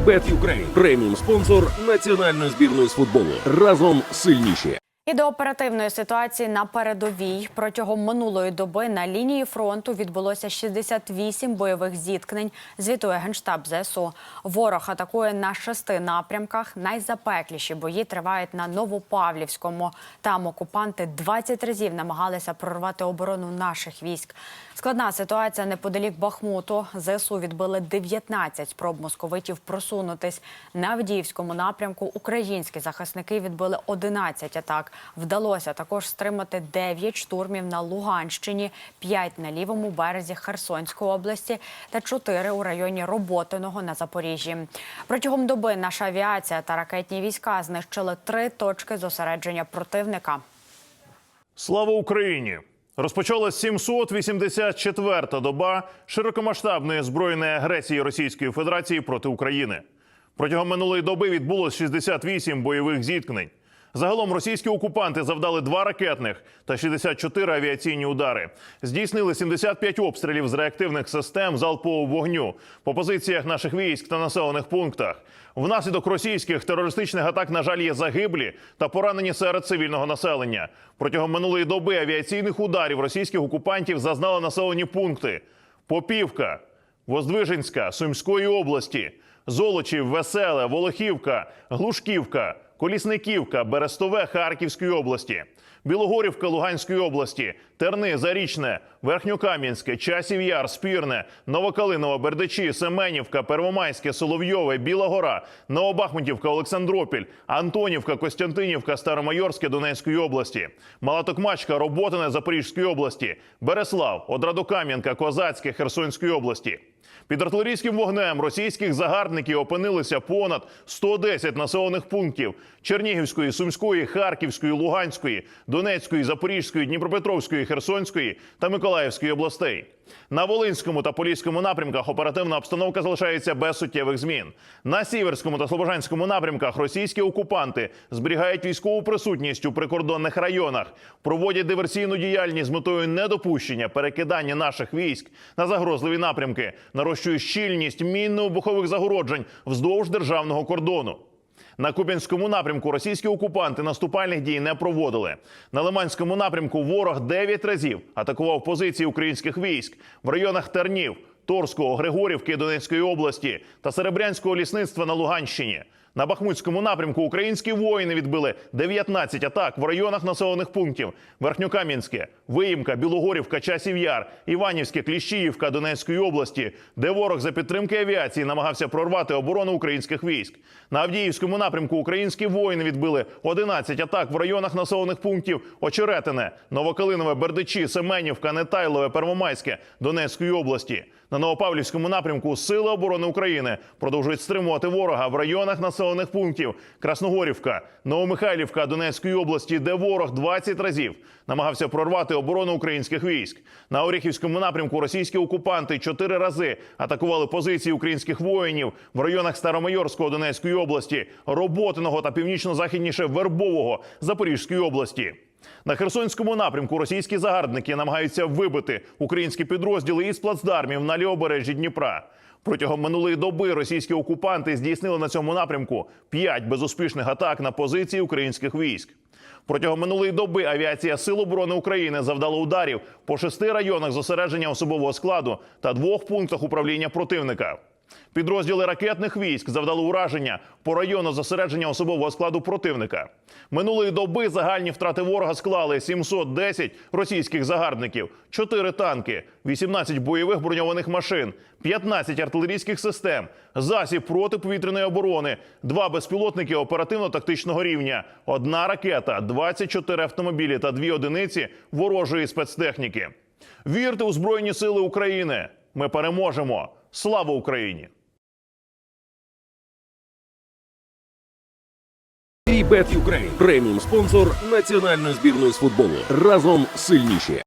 Bet Ukraine – преміум спонсор національної збірної з футболу. Разом сильніші. І до оперативної ситуації на передовій протягом минулої доби на лінії фронту відбулося 68 бойових зіткнень. Звітує генштаб ЗСУ. Ворог атакує на шести напрямках. Найзапекліші бої тривають на Новопавлівському. Там окупанти 20 разів намагалися прорвати оборону наших військ. Складна ситуація неподалік Бахмуту. ЗСУ відбили 19 спроб московитів просунутись. На Авдіївському напрямку українські захисники відбили 11 атак. Вдалося також стримати 9 штурмів на Луганщині, 5 на лівому березі Херсонської області та 4 у районі Роботиного на Запоріжжі. Протягом доби наша авіація та ракетні війська знищили три точки зосередження противника. Слава Україні! Розпочалась 784-та доба широкомасштабної збройної агресії Російської Федерації проти України. Протягом минулої доби відбулось 68 бойових зіткнень. Загалом російські окупанти завдали два ракетних та 64 авіаційні удари. Здійснили 75 обстрілів з реактивних систем залпового вогню по позиціях наших військ та населених пунктах. Внаслідок російських терористичних атак, на жаль, є загиблі та поранені серед цивільного населення. Протягом минулої доби авіаційних ударів російських окупантів зазнали населені пункти: Попівка, Воздвиженська, Сумської області, Золочів, Веселе, Волохівка, Глушківка, Колісниківка, Берестове Харківської області, Білогорівка Луганської області, Терни, Зарічне, Верхньокам'янське, Часів Яр, Спірне, Новокалиново, Бердичі, Семенівка, Первомайське, Соловйове, Біла Гора, Новобахмутівка, Олександропіль, Антонівка, Костянтинівка, Старомайорське Донецької області, Малатокмачка, Роботине Запорізької області, Береслав, Одрадокам'янка, Козацьке Херсонської області. Під артилерійським вогнем російських загарбників опинилися понад 110 населених пунктів Чернігівської, Сумської, Харківської, Луганської, Донецької, Запорізької, Дніпропетровської, Херсонської та Миколаївської областей. На Волинському та Поліському напрямках оперативна обстановка залишається без суттєвих змін. На Сіверському та Слобожанському напрямках російські окупанти зберігають військову присутність у прикордонних районах, проводять диверсійну діяльність з метою недопущення перекидання наших військ на загрозливі напрямки, нарощують щільність мінно-вибухових загороджень вздовж державного кордону. На Куп'янському напрямку російські окупанти наступальних дій не проводили. На Лиманському напрямку ворог 9 разів атакував позиції українських військ в районах Тернів, Торського, Григорівки Донецької області та Серебрянського лісництва на Луганщині. На Бахмутському напрямку українські воїни відбили 19 атак в районах населених пунктів: Верхньокам'янське, Виїмка, Білогорівка, Часів Яр, Іванівське, Кліщіївка Донецької області, де ворог за підтримки авіації намагався прорвати оборону українських військ. На Авдіївському напрямку українські воїни відбили 11 атак в районах населених пунктів Очеретине, Новокалинове, Бердичі, Семенівка, Нетайлове, Первомайське Донецької області. На Новопавлівському напрямку Сили оборони України продовжують стримувати ворога в районах населених пунктів Красногорівка, Новомихайлівка Донецької області, де ворог 20 разів намагався прорвати оборону українських військ. На Оріхівському напрямку російські окупанти чотири рази атакували позиції українських воїнів в районах Старомайорського Донецької області, Роботиного та північно-західніше Вербового Запорізької області. На Херсонському напрямку російські загарбники намагаються вибити українські підрозділи із плацдармів на лівобережжі Дніпра. Протягом минулої доби російські окупанти здійснили на цьому напрямку п'ять безуспішних атак на позиції українських військ. Протягом минулої доби авіація Сил оборони України завдала ударів по шести районах зосередження особового складу та двох пунктах управління противника. Підрозділи ракетних військ завдали ураження по району зосередження особового складу противника. Минулої доби загальні втрати ворога склали 710 російських загарбників, 4 танки, 18 бойових броньованих машин, 15 артилерійських систем, засіб протиповітряної оборони, 2 безпілотники оперативно-тактичного рівня, одна ракета, 24 автомобілі та 2 одиниці ворожої спецтехніки. Вірте у Збройні Сили України! Ми переможемо! Слава Україні! Бет Юкрейн – преміум спонсор національної збірної з футболу. Разом сильніші.